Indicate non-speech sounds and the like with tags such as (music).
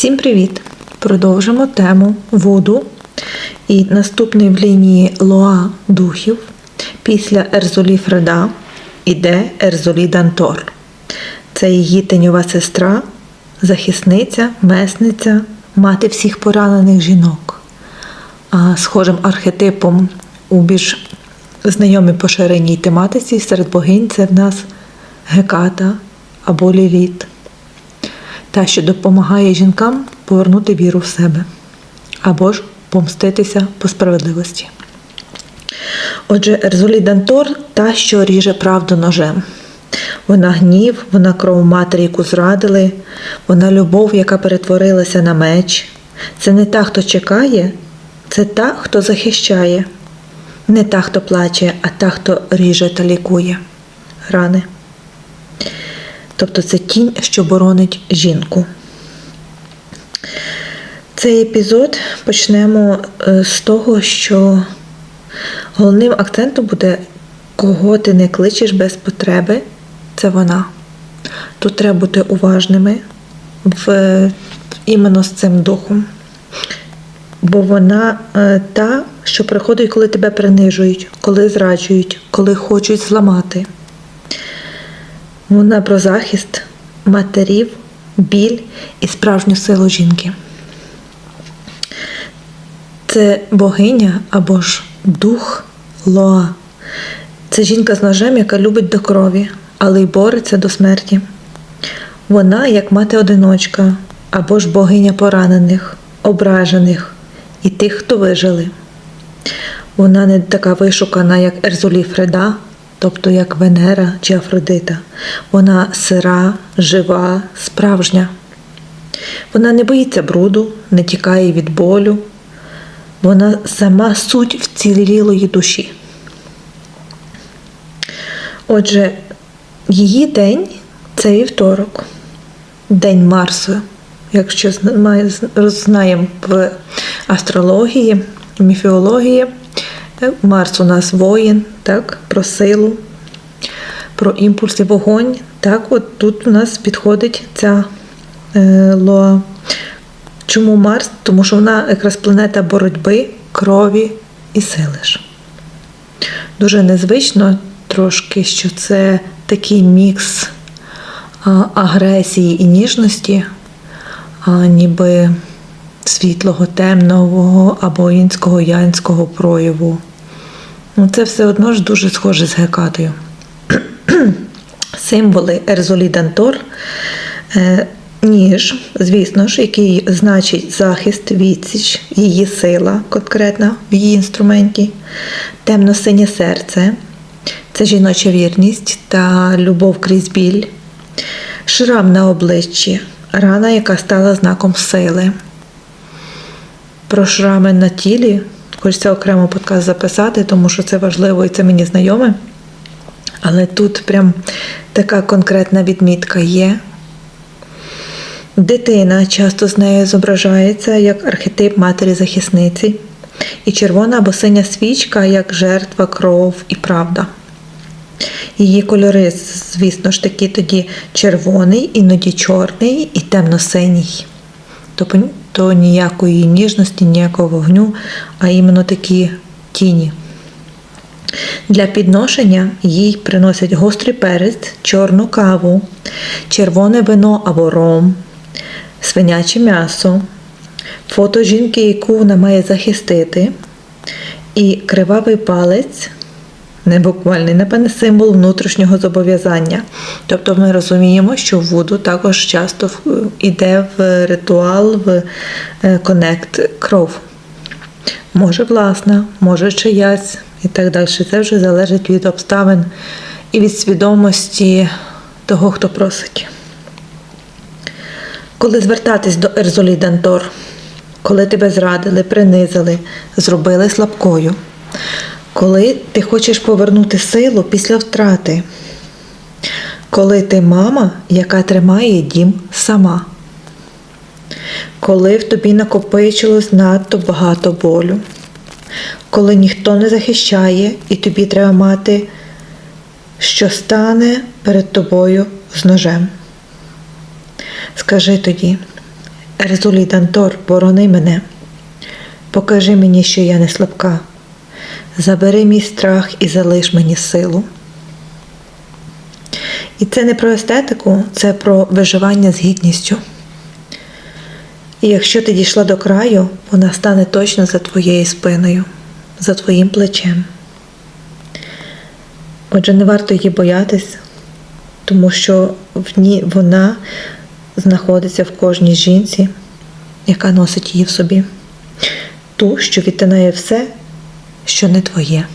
Всім привіт! Продовжимо тему воду. І наступний в лінії Лоа духів після Ерзолі Фреда іде Ерзолі Дантор. Це її теньова сестра, захисниця, месниця, мати всіх поранених жінок. А схожим архетипом у більш знайомій поширеній тематиці серед богинь це в нас Геката або Ліліт та що допомагає жінкам повернути віру в себе або ж помститися по справедливості. Отже, Ерзулі Дантор та, що ріже правду ножем. Вона гнів, вона кров матері, яку зрадили, вона любов, яка перетворилася на меч. Це не та, хто чекає, це та, хто захищає. Не та, хто плаче, а та, хто ріже та лікує рани. Тобто це тінь, що боронить жінку. Цей епізод почнемо е, з того, що головним акцентом буде, кого ти не кличеш без потреби, це вона. Тут треба бути уважними в, іменно з цим духом. Бо вона е, та, що приходить, коли тебе принижують, коли зраджують, коли хочуть зламати. Вона про захист матерів, біль і справжню силу жінки. Це богиня або ж дух Лоа. Це жінка з ножем, яка любить до крові, але й бореться до смерті. Вона як мати-одиночка або ж богиня поранених, ображених і тих, хто вижили. Вона не така вишукана, як Ерзулі Фреда, тобто як Венера чи Афродита. Вона сира, жива, справжня. Вона не боїться бруду, не тікає від болю. Вона сама суть вцілілої душі. Отже, її день це вівторок, день Марсу. Якщо знаємо в астрології, в Марс у нас воїн, так, про силу, про імпульс і вогонь. Так, от тут у нас підходить ця е, лоа. Чому Марс? Тому що вона якраз планета боротьби, крові і сили ж. Дуже незвично трошки, що це такий мікс агресії і ніжності, ніби світлого, темного або інського янського прояву. Ну, Це все одно ж дуже схоже з Гекатою. (clears throat) Символи Ерзолі Дантор, е, ніж, звісно ж, який значить захист, відсіч, її сила конкретна в її інструменті, темно-синє серце, це жіноча вірність та любов крізь біль, шрам на обличчі, рана, яка стала знаком сили. Про шрами на тілі. Хочеться окремо подкаст записати, тому що це важливо і це мені знайоме. Але тут прям така конкретна відмітка є. Дитина часто з нею зображається як архетип матері-захисниці, і червона або синя свічка як жертва, кров і правда. Її кольори, звісно ж таки, тоді червоний, іноді чорний і темно-синій. То ніякої ніжності, ніякого вогню, а іменно такі тіні. Для підношення їй приносять гострий перець, чорну каву, червоне вино або ром, свиняче м'ясо, фото жінки, яку вона має захистити, і кривавий палець. Не буквальний, напевне, символ внутрішнього зобов'язання. Тобто ми розуміємо, що Вуду також часто йде в ритуал, в конект кров. Може власна, може чиясь і так далі. Це вже залежить від обставин і від свідомості того, хто просить. Коли звертатись до Ерзолі Дантор, коли тебе зрадили, принизили, зробили слабкою. Коли ти хочеш повернути силу після втрати, коли ти мама, яка тримає дім сама, коли в тобі накопичилось надто багато болю, коли ніхто не захищає і тобі треба мати, що стане перед тобою з ножем. Скажи тоді, Ерзулі Дантор, борони мене. Покажи мені, що я не слабка. Забери мій страх і залиш мені силу. І це не про естетику, це про виживання з гідністю. І якщо ти дійшла до краю, вона стане точно за твоєю спиною, за твоїм плечем. Отже, не варто її боятись, тому що в ній вона знаходиться в кожній жінці, яка носить її в собі, ту, що відтинає все, що не твоє.